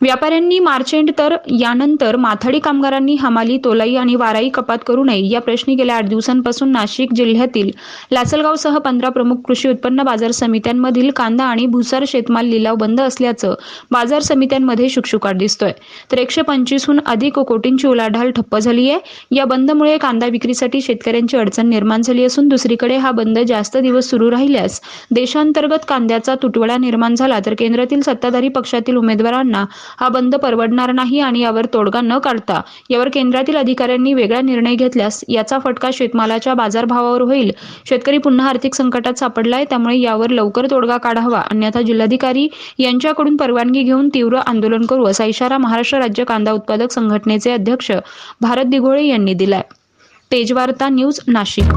व्यापाऱ्यांनी मार्चेंट तर यानंतर माथाडी कामगारांनी हमाली तोलाई आणि वाराई कपात करू नये या प्रश्नी गेल्या आठ दिवसांपासून नाशिक जिल्ह्यातील लासलगावसह पंधरा प्रमुख कृषी उत्पन्न बाजार समित्यांमधील कांदा आणि भुसार शेतमाल लिलाव बंद असल्याचं बाजार समित्यांमध्ये शुकशुकाट दिसतोय. तर एकशे पंचवीसहून अधिक कोटींची उलाढाल ठप्प झाली आहे. या बंदमुळे कांदा विक्रीसाठी शेतकऱ्यांची अडचण निर्माण झाली असून दुसरीकडे हा बंद जास्त दिवस सुरू राहिल्यास देशांतर्गत कांद्याचा तुटवडा निर्माण झाला तर केंद्रातील सत्ताधारी पक्षातील उमेदवारांना हा बंद परवडणार नाही आणि यावर तोडगा न काढता यावर केंद्रातील अधिकाऱ्यांनी वेगळा निर्णय घेतल्यास याचा फटका शेतमालाच्या बाजारभावावर होईल. शेतकरी पुन्हा आर्थिक संकटात सापडलाय त्यामुळे यावर लवकर तोडगा काढावा. अन्यथा जिल्हाधिकारी यांच्याकडून परवानगी घेऊन तीव्र आंदोलन करू असा इशारा महाराष्ट्र राज्य कांदा उत्पादक संघटनेचे अध्यक्ष भारत दिघोळे यांनी दिलाय. तेजवार्ता न्यूज नाशिक.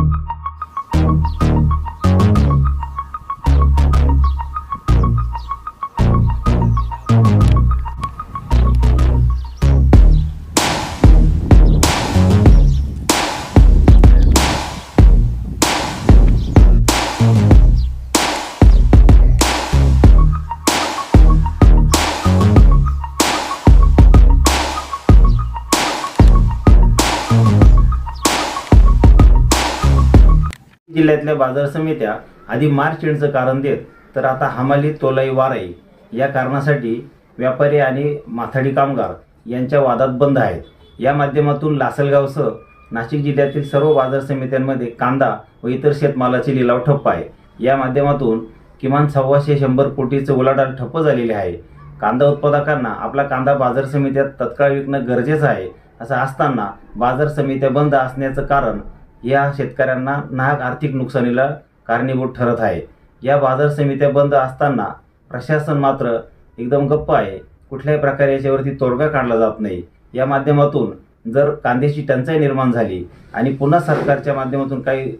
जिल्ह्यातल्या बाजार समित्या आधी मार्च एंडचं कारण देत तर आता हमाली तोलाई वाराई या कारणासाठी व्यापारी आणि माथाडी कामगार यांच्या वादात बंद आहेत. या माध्यमातून लासलगावसह नाशिक जिल्ह्यातील सर्व बाजार समित्यांमध्ये कांदा व इतर शेतमालाचे लिलाव ठप्प आहे. या माध्यमातून किमान सव्वाशे शंभर कोटीचं उलाढाल ठप्प झालेले आहे. कांदा उत्पादकांना आपला कांदा बाजार समित्यात तत्काळ विकणं गरजेचं आहे असं असताना बाजार समित्या बंद असण्याचं कारण या शेतकऱ्यांना नाहक आर्थिक नुकसानीला कारणीभूत ठरत आहे. या बाजार समित्या बंद असताना प्रशासन मात्र एकदम गप्प आहे. कुठल्याही प्रकारे याच्यावरती तोडगा काढला जात नाही. या माध्यमातून जर कांद्याची टंचाई निर्माण झाली आणि पुन्हा सरकारच्या माध्यमातून काही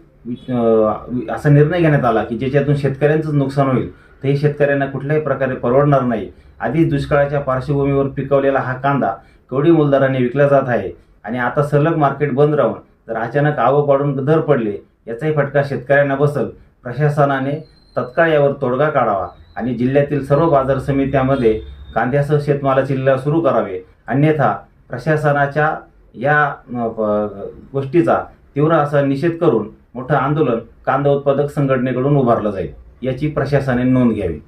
असा निर्णय घेण्यात आला की ज्याच्यातून शेतकऱ्यांचंच नुकसान होईल तर हे शेतकऱ्यांना कुठल्याही प्रकारे परवडणार नाही. आधीच दुष्काळाच्या पार्श्वभूमीवर पिकवलेला हा कांदा कवडी मोलदाराने विकला जात आहे आणि आता सलग मार्केट बंद राहून तर अचानक आवक वाढून दर पडले याचाही फटका शेतकऱ्यांना बसल. प्रशासनाने तत्काळ यावर तोडगा काढावा आणि जिल्ह्यातील सर्व बाजार समित्यामध्ये कांद्यासह शेतमालाचे लिलाव सुरू करावे. अन्यथा प्रशासनाच्या या गोष्टीचा तीव्र असा निषेध करून मोठं आंदोलन कांदा उत्पादक संघटनेकडून उभारलं जाईल याची प्रशासनाने नोंद घ्यावी.